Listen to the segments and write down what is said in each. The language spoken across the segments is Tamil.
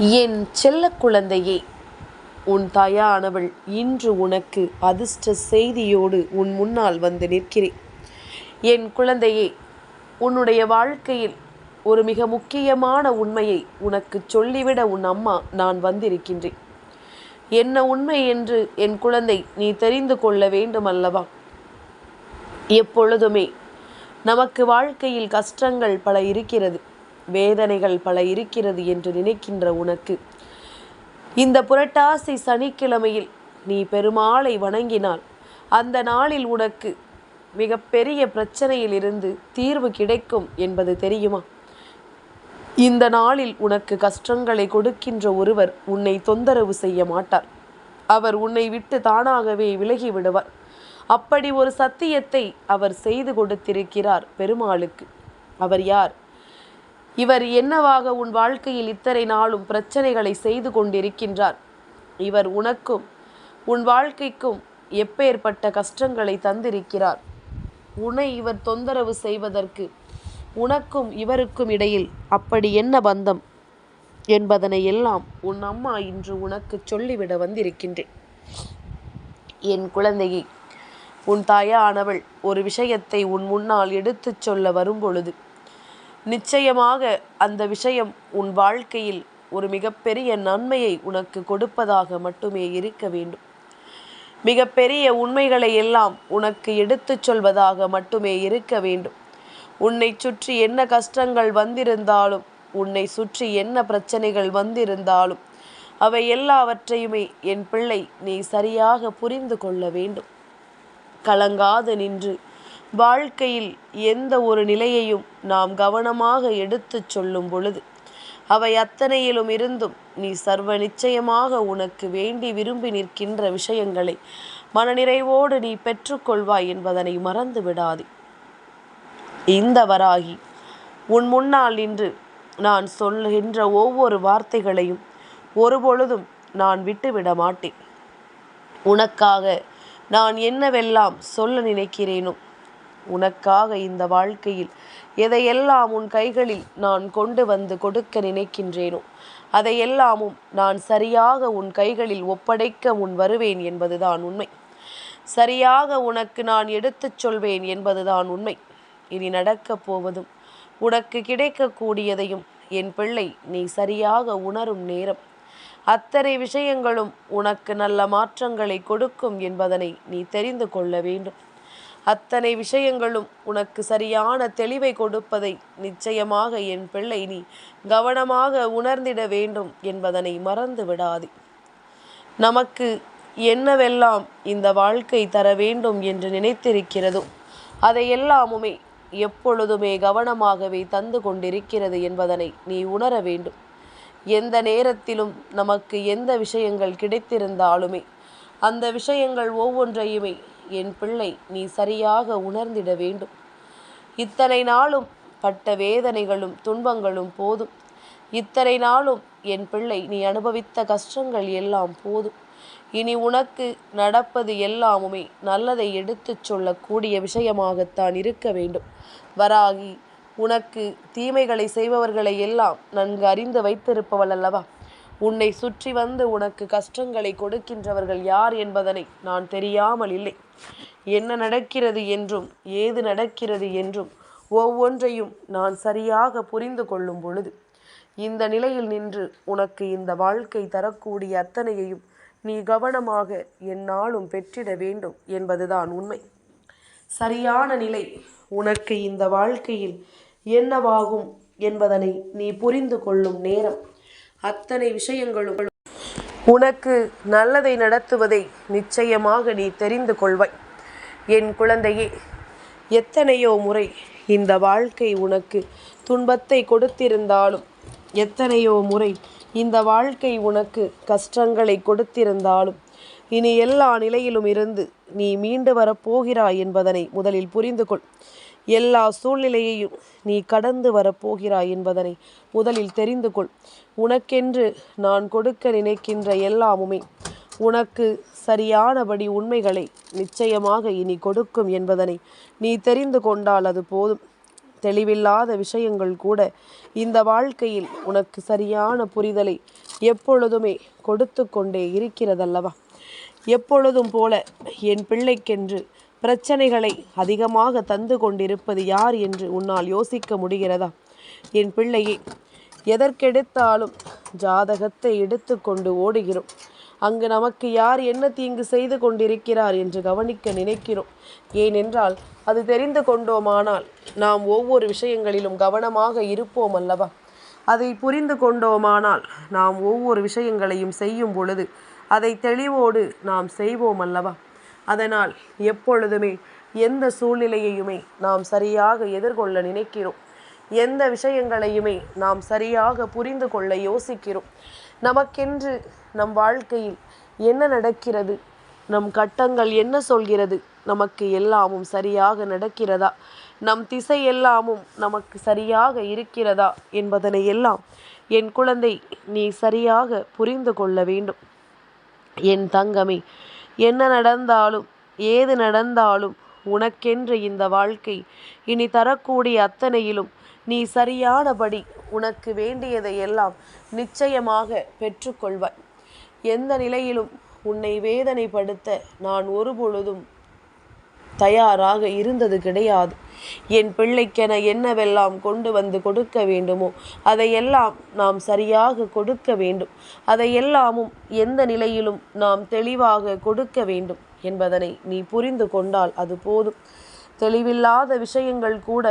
என் செல்ல குழந்தையே உன் தாயானவள் இன்று உனக்கு அதிர்ஷ்ட செய்தியோடு உன் முன்னால் வந்து நிற்கிறேன். என் குழந்தையே உன்னுடைய வாழ்க்கையில் ஒரு மிக முக்கியமான உண்மையை உனக்கு சொல்லிவிட உன் அம்மா நான் வந்திருக்கின்றேன். என்ன உண்மை என்று என் குழந்தை நீ தெரிந்து கொள்ள வேண்டும் அல்லவா எப்பொழுதுமே நமக்கு வாழ்க்கையில் கஷ்டங்கள் பல இருக்கிறது. வேதனைகள் பல இருக்கிறது என்று நினைக்கின்ற உனக்கு. இந்த புரட்டாசி சனிக்கிழமையில் நீ பெருமாளை வணங்கினால் அந்த நாளில் உனக்கு மிகப்பெரிய பிரச்சனையில் இருந்து தீர்வு கிடைக்கும் என்பது தெரியுமா? இந்த நாளில் உனக்கு கஷ்டங்களை கொடுக்கின்ற ஒருவர் உன்னை தொந்தரவு செய்ய மாட்டார். அவர் உன்னை விட்டு தானாகவே விலகி விடுவார். அப்படி ஒரு சத்தியத்தை அவர் செய்து கொடுத்திருக்கிறார் பெருமாளுக்கு. அவர் யார்? இவர் என்னவாக உன் வாழ்க்கையில் இத்தனை நாளும் பிரச்சனைகளை செய்து கொண்டிருக்கின்றார்? இவர் உனக்கும் உன் வாழ்க்கைக்கும் எப்பேற்பட்ட கஷ்டங்களை தந்திருக்கிறார்? உன்னை இவர் தொந்தரவு செய்வதற்கு உனக்கும் இவருக்கும் இடையில் அப்படி என்ன பந்தம்? என்பதனை எல்லாம் உன் அம்மா இன்று உனக்கு சொல்லிவிட வந்திருக்கின்றேன். என் குழந்தையை உன் தாயானவள் ஒரு விஷயத்தை உன் முன்னால் எடுத்துச் சொல்ல வரும்பொழுது நிச்சயமாக அந்த விஷயம் உன் வாழ்க்கையில் ஒரு மிகப்பெரிய நன்மையை உனக்கு கொடுப்பதாக மட்டுமே இருக்க வேண்டும். மிகப்பெரிய உண்மைகளை எல்லாம் உனக்கு எடுத்துச் சொல்வதாக மட்டுமே இருக்க வேண்டும். உன்னை சுற்றி என்ன கஷ்டங்கள் வந்திருந்தாலும் உன்னை சுற்றி என்ன பிரச்சனைகள் வந்திருந்தாலும் அவை எல்லாவற்றையுமே என் பிள்ளை நீ சரியாக புரிந்து கொள்ள வேண்டும். கலங்காது நின்று வாழ்க்கையில் எந்த ஒரு நிலையையும் நாம் கவனமாக எடுத்துச் சொல்லும் பொழுது அவை அத்தனையிலும் இருந்தும் நீ சர்வ நிச்சயமாக உனக்கு வேண்டி விரும்பி நிற்கின்ற விஷயங்களை மனநிறைவோடு நீ பெற்றுக்கொள்வாய் என்பதனை மறந்து விடாதே. இந்த வராகி உன் முன்னால் நின்று நான் சொல்கின்ற ஒவ்வொரு வார்த்தைகளையும் ஒருபொழுதும் நான் விட்டுவிட மாட்டேன். உனக்காக நான் என்னவெல்லாம் சொல்ல நினைக்கிறேனோ உனக்காக இந்த வாழ்க்கையில் எதையெல்லாம் உன் கைகளில் நான் கொண்டு வந்து கொடுக்க நினைக்கின்றேனோ அதையெல்லாமும் நான் சரியாக உன் கைகளில் ஒப்படைக்க முன் வருவேன் என்பதுதான் உண்மை. சரியாக உனக்கு நான் எடுத்துச் சொல்வேன் என்பதுதான் உண்மை. இனி நடக்கப் போவதும் உனக்கு கிடைக்கக்கூடியதையும் என் பிள்ளை நீ சரியாக உணரும் நேரம். அத்தனை விஷயங்களும் உனக்கு நல்ல மாற்றங்களை கொடுக்கும் என்பதனை நீ தெரிந்து கொள்ள வேண்டும். அத்தனை விஷயங்களும் உனக்கு சரியான தெளிவை கொடுப்பதை நிச்சயமாக என் பிள்ளை நீ கவனமாக உணர்ந்திட வேண்டும் என்பதனை மறந்து விடாதே. நமக்கு என்னவெல்லாம் இந்த வாழ்க்கை தர வேண்டும் என்று நினைத்திருக்கிறதோ அதையெல்லாமுமே எப்பொழுதுமே கவனமாகவே தந்து கொண்டிருக்கிறது என்பதனை நீ உணர வேண்டும். எந்த நேரத்திலும் நமக்கு எந்த விஷயங்கள் கிடைத்திருந்தாலுமே அந்த விஷயங்கள் ஒவ்வொன்றையுமே என் பிள்ளை நீ சரியாக உணர்ந்திட வேண்டும். இத்தனை நாளும் பட்ட வேதனைகளும் துன்பங்களும் போதும். இத்தனை நாளும் என் பிள்ளை நீ அனுபவித்த கஷ்டங்கள் எல்லாம் போதும். இனி உனக்கு நடப்பது எல்லாமுமே நல்லதை எடுத்துச் சொல்லக்கூடிய விஷயமாகத்தான் இருக்க வேண்டும். வராகி உனக்கு தீமைகளை செய்பவர்களை எல்லாம் நன்கு அறிந்து வைத்திருப்பவள் அல்லவா? உன்னை சுற்றி வந்து உனக்கு கஷ்டங்களை கொடுக்கின்றவர்கள் யார் என்பதனை நான் தெரியாமல் இல்லை. என்ன நடக்கிறது என்றும் ஏது நடக்கிறது என்றும் ஒவ்வொன்றையும் நான் சரியாக புரிந்து கொள்ளும் பொழுது இந்த நிலையில் நின்று உனக்கு இந்த வாழ்க்கை தரக்கூடிய அத்தனையையும் நீ கவனமாக என்னாலும் பெற்றிட வேண்டும் என்பதுதான் உண்மை. சரியான நிலை உனக்கு இந்த வாழ்க்கையில் என்னவாகும் என்பதனை நீ புரிந்து கொள்ளும் நேரம். அத்தனை விஷயங்களும். உனக்கு நல்லதை நடத்துவதை நிச்சயமாக நீ தெரிந்து கொள்வாய். என் குழந்தையே எத்தனையோ முறை இந்த வாழ்க்கை உனக்கு துன்பத்தை கொடுத்திருந்தாலும் எத்தனையோ முறை இந்த வாழ்க்கை உனக்கு கஷ்டங்களை கொடுத்திருந்தாலும் இனி எல்லா நிலையிலும் இருந்து நீ மீண்டு வரப்போகிறாய் என்பதனை முதலில் புரிந்து கொள். எல்லா சூழ்நிலையையும் நீ கடந்து வரப்போகிறாய் என்பதனை முதலில் தெரிந்து கொள். உனக்கென்று நான் கொடுக்க நினைக்கின்ற எல்லாமுமே உனக்கு சரியானபடி உண்மைகளை நிச்சயமாக இனி கொடுக்கும் என்பதனை நீ தெரிந்து கொண்டால் அது போதும். தெளிவில்லாத விஷயங்கள் கூட இந்த வாழ்க்கையில் உனக்கு சரியான புரிதலை எப்பொழுதுமே கொடுத்து கொண்டே இருக்கிறதல்லவா? எப்பொழுதும் போல என் பிள்ளைக்கென்று பிரச்சனைகளை அதிகமாக தந்து கொண்டிருப்பது யார் என்று உன்னால் யோசிக்க முடிகிறதா? என் பிள்ளையே எதற்கெடுத்தாலும் ஜாதகத்தை எடுத்துக்கொண்டு ஓடுகிறோம். அங்கு நமக்கு யார் என்ன தீங்கு செய்து கொண்டிருக்கிறார் என்று கவனிக்க நினைக்கிறோம். ஏனென்றால் அது தெரிந்து கொண்டோமானால் நாம் ஒவ்வொரு விஷயங்களிலும் கவனமாக இருப்போம் அல்லவா? அதை புரிந்து கொண்டோமானால் நாம் ஒவ்வொரு விஷயங்களையும் செய்யும் பொழுது அதை தெளிவோடு நாம் செய்வோம் அல்லவா? அதனால் எப்பொழுதுமே எந்த சூழ்நிலையையுமே நாம் சரியாக எதிர்கொள்ள நினைக்கிறோம். எந்த விஷயங்களையுமே நாம் சரியாக புரிந்து கொள்ள யோசிக்கிறோம். நமக்கென்று நம் வாழ்க்கையில் என்ன நடக்கிறது? நம் கட்டங்கள் என்ன சொல்கிறது? நமக்கு எல்லாமும் சரியாக நடக்கிறதா? நம் திசை எல்லாமும் நமக்கு சரியாக இருக்கிறதா என்பதனை எல்லாம் என் குழந்தை நீ சரியாக புரிந்து கொள்ள வேண்டும். என் தங்கமே என்ன நடந்தாலும் ஏது நடந்தாலும் உனக்கென்று இந்த வாழ்க்கை. இனி தரக்கூடிய அத்தனையிலும் நீ சரியானபடி உனக்கு வேண்டியதை எல்லாம் நிச்சயமாக பெற்றுக்கொள்வாய். எந்த நிலையிலும் உன்னை வேதனைப்படுத்த நான் ஒருபொழுதும் தயாராக இருந்தது கிடையாது. என் பிள்ளைக்கென என்னவெல்லாம் கொண்டு வந்து கொடுக்க வேண்டுமோ அதையெல்லாம் நாம் சரியாக கொடுக்க வேண்டும். அதையெல்லாமும் எந்த நிலையிலும் நாம் தெளிவாக கொடுக்க வேண்டும் என்பதனை நீ புரிந்து கொண்டால் அது போதும். தெளிவில்லாத விஷயங்கள் கூட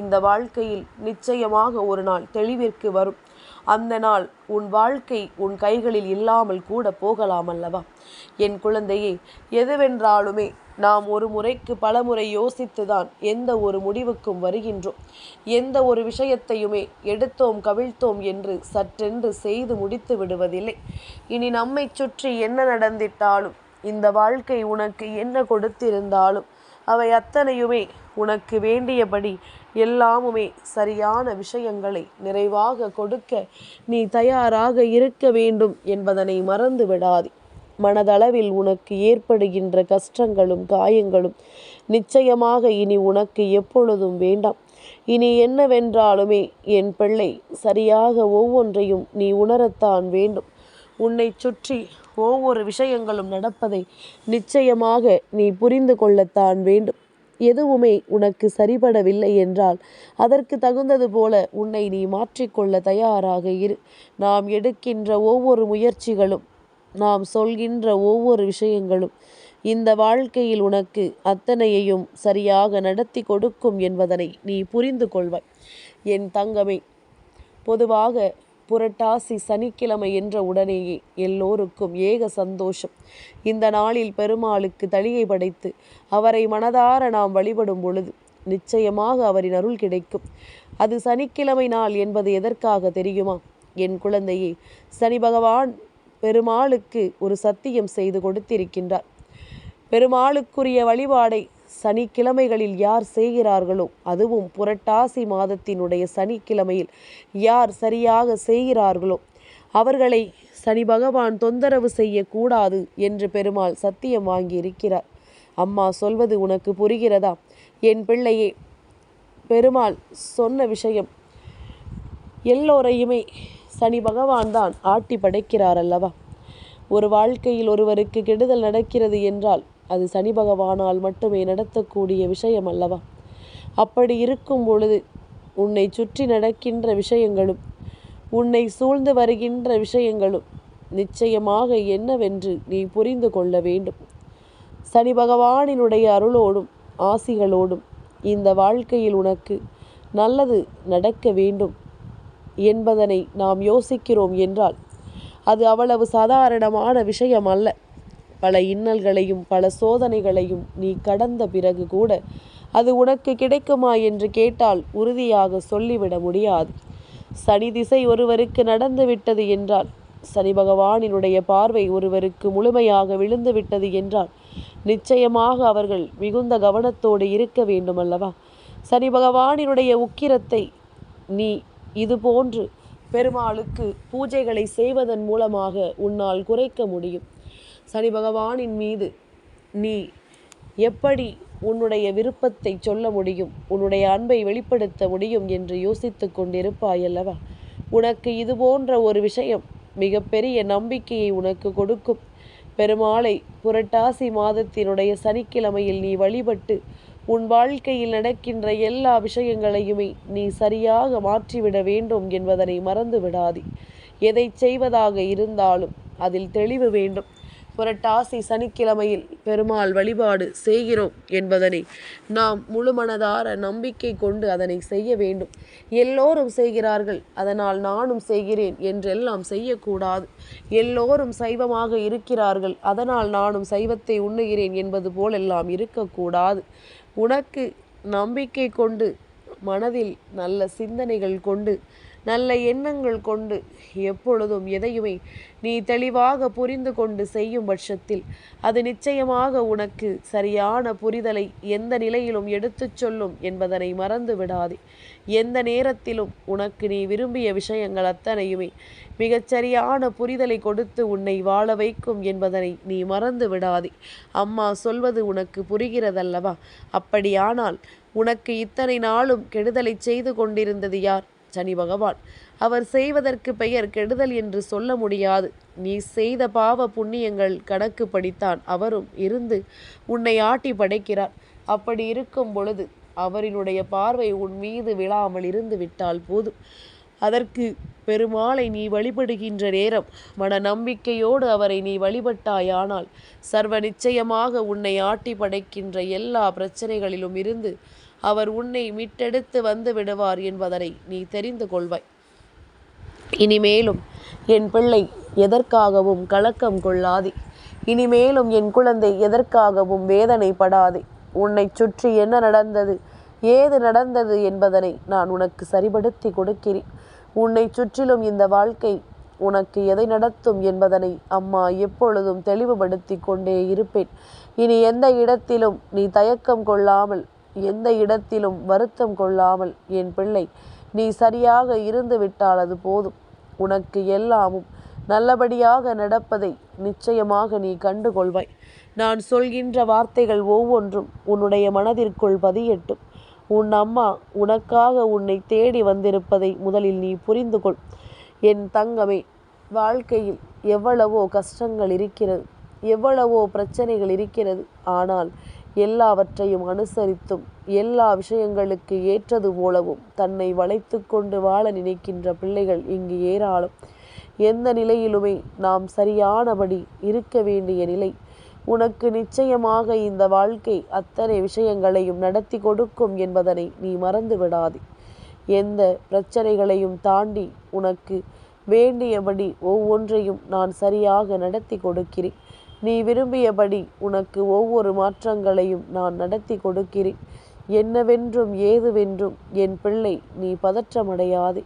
இந்த வாழ்க்கையில் நிச்சயமாக ஒரு நாள் தெளிவிற்கு வரும். அந்த நாள் உன் வாழ்க்கை உன் கைகளில் இல்லாமல் கூட போகலாம் அல்லவா? என் குழந்தையே எதுவென்றாலுமே நாம் ஒரு முறைக்கு பல முறை யோசித்துதான் எந்த ஒரு முடிவுக்கும் வருகின்றோம். எந்த ஒரு விஷயத்தையுமே எடுத்தோம் கவிழ்த்தோம் என்று சற்றென்று செய்து முடித்து விடுவதில்லை. இனி நம்மை சுற்றி என்ன நடந்திட்டாலும் இந்த வாழ்க்கை உனக்கு என்ன கொடுத்திருந்தாலும் அவை அத்தனையுமே உனக்கு வேண்டியபடி எல்லாமுமே சரியான விஷயங்களை நிறைவாக கொடுக்க நீ தயாராக இருக்க வேண்டும் என்பதனை மறந்து விடாதே மனதளவில் உனக்கு ஏற்படுகின்ற கஷ்டங்களும் காயங்களும் நிச்சயமாக இனி உனக்கு எப்பொழுதும் வேண்டாம். இனி என்னவென்றாலுமே என் பிள்ளை சரியாக ஒவ்வொன்றையும் நீ உணரத்தான் வேண்டும். உன்னை சுற்றி ஒவ்வொரு விஷயங்களும் நடப்பதை நிச்சயமாக நீ புரிந்து கொள்ளத்தான் வேண்டும். எதுவுமே உனக்கு சரிபடவில்லை என்றால் அதற்கு தகுந்தது போல உன்னை நீ மாற்றிக்கொள்ள தயாராக இரு. நாம் எடுக்கின்ற ஒவ்வொரு முயற்சிகளும் நாம் சொல்கின்ற ஒவ்வொரு விஷயங்களும் இந்த வாழ்க்கையில் உனக்கு அத்தனையையும் சரியாக நடத்தி கொடுக்கும் என்பதனை நீ புரிந்து கொள்வாய். என் தங்கமே பொதுவாக புரட்டாசி சனிக்கிழமை என்ற உடனேயே எல்லோருக்கும் ஏக சந்தோஷம். இந்த நாளில் பெருமாளுக்கு தளிகை படைத்து அவரை மனதார நாம் வழிபடும் பொழுது நிச்சயமாக அவரின் அருள் கிடைக்கும். அது சனிக்கிழமை நாள் என்பது எதற்காக தெரியுமா? என் குழந்தையே சனி பகவான் பெருமாளுக்கு ஒரு சத்தியம் செய்து கொடுத்திருக்கின்றார். பெருமாளுக்குரிய வழிபாடை சனிக்கிழமைகளில் யார் செய்கிறார்களோ அதுவும் புரட்டாசி மாதத்தினுடைய சனிக்கிழமையில் யார் சரியாக செய்கிறார்களோ அவர்களை சனி பகவான் தொந்தரவு செய்யக்கூடாது என்று பெருமாள் சத்தியம் வாங்கி இருக்கிறார் அம்மா சொல்வது உனக்கு புரிகிறதா? என் பிள்ளையே பெருமாள் சொன்ன விஷயம் எல்லோரையுமே சனி பகவான் தான் ஆட்டி படைக்கிறார் அல்லவா? ஒரு வாழ்க்கையில் ஒருவருக்கு கெடுதல் நடக்கிறது என்றால் அது சனி பகவானால் மட்டுமே நடத்தக்கூடிய விஷயம் அல்லவா? அப்படி இருக்கும் பொழுது உன்னை சுற்றி நடக்கின்ற விஷயங்களும் உன்னை சூழ்ந்து வருகின்ற விஷயங்களும் நிச்சயமாக என்னவென்று நீ புரிந்து கொள்ள வேண்டும். சனி பகவானினுடைய அருளோடும் ஆசிகளோடும் இந்த வாழ்க்கையில் உனக்கு நல்லது நடக்க வேண்டும் என்பதனை நாம் யோசிக்கிறோம் என்றால் அது அவ்வளவு சாதாரணமான விஷயம் அல்ல. பல இன்னல்களையும் பல சோதனைகளையும் நீ கடந்த பிறகு கூட அது உனக்கு கிடைக்குமா என்று கேட்டால் உறுதியாக சொல்லிவிட முடியாது. சனி திசை ஒருவருக்கு நடந்து விட்டது என்றால் சனி பகவானினுடைய பார்வை ஒருவருக்கு முழுமையாக விழுந்து விட்டது என்றால் நிச்சயமாக அவர்கள் மிகுந்த கவனத்தோடு இருக்க வேண்டும் அல்லவா சனி பகவானினுடைய உக்கிரத்தை நீ இது போன்று பெருமாளுக்கு பூஜைகளை செய்வதன் மூலமாக உன்னால் குறைக்க முடியும். சனி பகவானின் மீது நீ எப்படி உன்னுடைய விருப்பத்தை சொல்ல முடியும்? உன்னுடைய அன்பை வெளிப்படுத்த முடியும் என்று யோசித்து கொண்டிருப்பாயல்லவா உனக்கு இது போன்ற ஒரு விஷயம் மிகப்பெரிய நம்பிக்கையை உனக்கு கொடுக்கும். பெருமாளை புரட்டாசி மாதத்தினுடைய சனிக்கிழமையில் நீ வழிபட்டு உன் வாழ்க்கையில் நடக்கின்ற எல்லா விஷயங்களையுமே நீ சரியாக மாற்றிவிட வேண்டும் என்பதனை மறந்து விடாதே எதை செய்வதாக இருந்தாலும் அதில் தெளிவு வேண்டும். புரட்டாசி சனிக்கிழமையில் பெருமாள் வழிபாடு செய்கிறோம் என்பதனை நாம் முழுமனதார நம்பிக்கை கொண்டு அதனை செய்ய வேண்டும். எல்லோரும் செய்கிறார்கள் அதனால் நானும் செய்கிறேன் என்றெல்லாம் செய்யக்கூடாது. எல்லோரும் சைவமாக இருக்கிறார்கள் அதனால் நானும் சைவத்தை உண்ணுகிறேன் என்பது போலெல்லாம் இருக்கக்கூடாது. உனக்கு நம்பிக்கை கொண்டு மனதில் நல்ல சிந்தனைகள் கொண்டு நல்ல எண்ணங்கள் கொண்டு எப்பொழுதும் எதையுமே நீ தெளிவாக புரிந்து கொண்டு செய்யும் பட்சத்தில் அது நிச்சயமாக உனக்கு சரியான புரிதலை எந்த நிலையிலும் எடுத்துச் சொல்லும் என்பதனை மறந்து விடாதே. எந்த நேரத்திலும் உனக்கு நீ விரும்பிய விஷயங்கள் அத்தனையுமே மிகச்சரியான புரிதலை கொடுத்து உன்னை வாழ வைக்கும் என்பதனை நீ மறந்து விடாதே. அம்மா சொல்வது உனக்கு புரிகிறதல்லவா? அப்படியானால் உனக்கு இத்தனை நாளும் கெடுதலை செய்து கொண்டிருந்தது யார்? சனி பகவான். அவர் செய்வதற்கு பெயர் கெடுதல் என்று சொல்ல முடியாது. நீ செய்த பாவ புண்ணியங்கள் கணக்கு படித்தான். அவரும் இருந்து உன்னை ஆட்டி படைக்கிறார். அப்படி இருக்கும் பொழுது அவரினுடைய பார்வை உன் மீது விழாமல் இருந்து விட்டால் போதும். அதற்கு பெருமாளை நீ வழிபடுகின்ற நேரம் மன நம்பிக்கையோடு அவரை நீ வழிபட்டாயானால் சர்வ நிச்சயமாக உன்னை ஆட்டி படைக்கின்ற எல்லா பிரச்சனைகளிலும் இருந்து அவர் உன்னை மீட்டெடுத்து வந்து விடுவார் என்பதனை நீ தெரிந்து கொள்வாய். இனிமேலும் என் பிள்ளை எதற்காகவும் கலக்கம் கொள்ளாதே. இனிமேலும் என் குழந்தை எதற்காகவும் வேதனைப்படாதே. உன்னை சுற்றி என்ன நடந்தது ஏது நடந்தது என்பதனை நான் உனக்கு சரிபடுத்தி கொடுக்கிறேன். உன்னை சுற்றிலும் இந்த வாழ்க்கை உனக்கு எதை நடத்தும் என்பதனை அம்மா எப்பொழுதும் தெளிவுபடுத்தி கொண்டே இருப்பேன். இனி எந்த இடத்திலும் நீ தயக்கம் கொள்ளாமல் எந்த இடத்திலும் வருத்தம் கொள்ளாமல் என் பிள்ளை நீ சரியாக இருந்து விட்டால் அது போதும். உனக்கு எல்லாமும் நல்லபடியாக நடப்பதை நிச்சயமாக நீ கண்டுகொள்வாய். நான் சொல்கின்ற வார்த்தைகள் ஒவ்வொன்றும் உன்னுடைய மனதிற்குள் பதியட்டும். உன் அம்மா உனக்காக உன்னை தேடி வந்திருப்பதை முதலில் நீ புரிந்து கொள் என் தங்கமே வாழ்க்கையில் எவ்வளவோ கஷ்டங்கள் இருக்கிறது எவ்வளவோ பிரச்சனைகள் இருக்கிறது. ஆனால் எல்லாவற்றையும் அனுசரித்தும் எல்லா விஷயங்களுக்கு ஏற்றது போலவும் தன்னை வளைத்து கொண்டு வாழ நினைக்கின்ற பிள்ளைகள் இங்கு ஏராளம். எந்த நிலையிலுமே நாம் சரியானபடி இருக்க வேண்டிய நிலை உனக்கு நிச்சயமாக இந்த வாழ்க்கை அத்தனை விஷயங்களையும் நடத்தி கொடுக்கும் என்பதனை நீ மறந்து விடாதே எந்த பிரச்சனைகளையும் தாண்டி உனக்கு வேண்டியபடி ஒவ்வொன்றையும் நான் சரியாக நடத்தி கொடுக்கிறேன். நீ விரும்பியபடி உனக்கு ஒவ்வொரு மாற்றங்களையும் நான் நடத்தி கொடுக்கிறேன். என்னவென்றும் ஏதுவென்றும் என் பிள்ளை நீ பதற்றமடையாதே.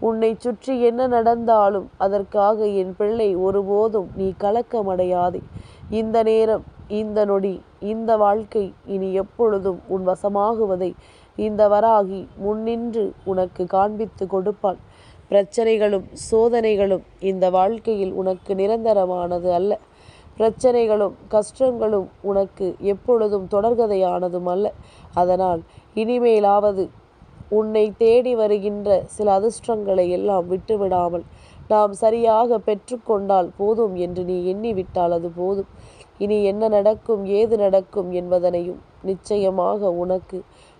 உன்னை சுற்றி என்ன நடந்தாலும் அதற்காக என் பிள்ளை ஒருபோதும் நீ கலக்கமடையாதே. இந்த நேரம் இந்த நொடி இந்த வாழ்க்கை இனி எப்பொழுதும் உன் வசமாகுவதை இந்த வராகி முன்னின்று உனக்கு காண்பித்து கொடுப்பான். பிரச்சனைகளும் சோதனைகளும் இந்த வாழ்க்கையில் உனக்கு நிரந்தரமானது அல்ல. பிரச்சனைகளும் கஷ்டங்களும் உனக்கு எப்பொழுதும் தொடர்கதையானதும் அல்ல. அதனால் இனிமேலாவது உன்னை தேடி வருகின்ற சில அதிர்ஷ்டங்களை எல்லாம் விட்டுவிடாமல் நாம் சரியாக பெற்றுக்கொண்டால் போதும் என்று நீ எண்ணிவிட்டால் அது போதும். இனி என்ன நடக்கும் ஏது நடக்கும் என்பதனையும் நிச்சயமாக உனக்கு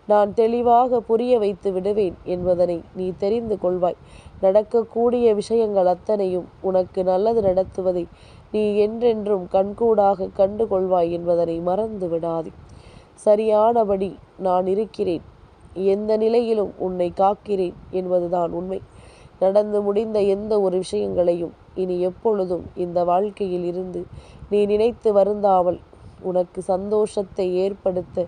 நான் தெளிவாக புரிய வைத்து விடுவேன் என்பதனை நீ தெரிந்து கொள்வாய். நடக்கக்கூடிய விஷயங்கள் அத்தனையும் உனக்கு நல்லது நடத்துவதை நீ என்றென்றும் கண்கூடாக கண்டு கொள்வாய் என்பதனை மறந்து விடாதே. சரியானபடி நான் இருக்கிறேன். எந்த நிலையிலும் உன்னை காக்கிறேன் என்பதுதான் உண்மை. நடந்து முடிந்த எந்த ஒரு விஷயங்களையும் இனி எப்பொழுதும் இந்த வாழ்க்கையில் இருந்து நீ நினைத்து வருந்தாமல் உனக்கு சந்தோஷத்தை ஏற்படுத்த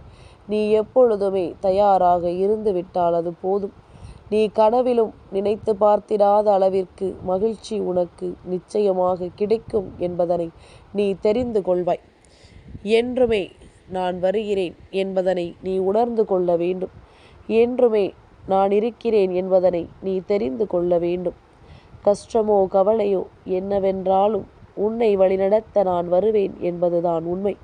நீ எப்பொழுதுமே தயாராக இருந்து விட்டால் அது போதும். நீ கனவிலும் நினைத்து பார்த்திடாத அளவிற்கு மகிழ்ச்சி உனக்கு நிச்சயமாக கிடைக்கும் என்பதனை நீ தெரிந்து கொள்வாய். என்றுமே நான் வருகிறேன் என்பதனை நீ உணர்ந்து கொள்ள வேண்டும். என்றுமே நான் இருக்கிறேன் என்பதனை நீ தெரிந்து கொள்ள வேண்டும். கஷ்டமோ கவலையோ என்னவென்றாலும் உன்னை வழிநடத்த நான் வருவேன் என்பதுதான் உண்மை.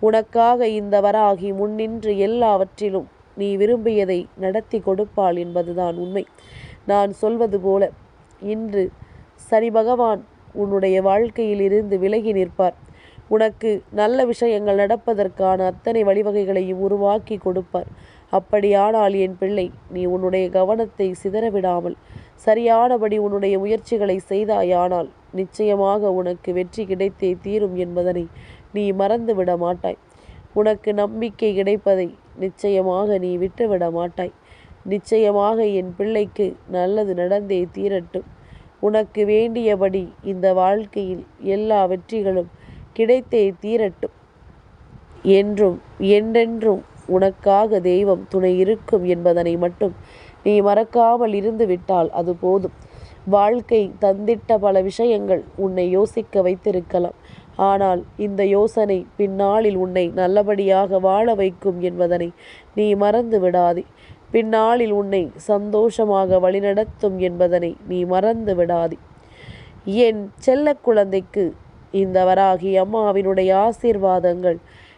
உனக்காக இந்த வராகி முன்னின்று எல்லாவற்றிலும் நீ விரும்பியதை நடத்தி கொடுப்பாள் என்பதுதான் உண்மை. நான் சொல்வது போல இன்று சனி பகவான் உன்னுடைய வாழ்க்கையில் இருந்து விலகி நிற்பார். உனக்கு நல்ல விஷயங்கள் நடப்பதற்கான அத்தனை வழிவகைகளையும் உருவாக்கி கொடுப்பார். அப்படியானால் என் பிள்ளை நீ உன்னுடைய கவனத்தை சிதறவிடாமல் சரியானபடி உன்னுடைய முயற்சிகளை செய்தாயானால் நிச்சயமாக உனக்கு வெற்றி கிடைத்தே தீரும் என்பதனை நீ மறந்து விட மாட்டாய். உனக்கு நம்பிக்கை கிடைப்பதை நிச்சயமாக நீ விட்டுவிட மாட்டாய். நிச்சயமாக என் பிள்ளைக்கு நல்லது நடந்தே தீரட்டும். உனக்கு வேண்டியபடி இந்த வாழ்க்கையில் எல்லா வெற்றிகளும் கிடைத்தே தீரட்டும். என்றும் என்றென்றும் உனக்காக தெய்வம் துணை இருக்கும் என்பதனை மட்டும் நீ மறக்காமல் இருந்து விட்டால் அது போதும். வாழ்க்கை தந்திட்ட பல விஷயங்கள் உன்னை யோசிக்க வைத்திருக்கலாம். ஆனால் இந்த யோசனை பின்னாளில் உன்னை நல்லபடியாக வாழ வைக்கும் என்பதனை நீ மறந்து விடாதே. பின்னாளில் உன்னை சந்தோஷமாக வழிநடத்தும் என்பதனை நீ மறந்து விடாதே. என் செல்ல குழந்தைக்கு இந்த வராகி அம்மாவினுடைய ஆசீர்வாதங்கள்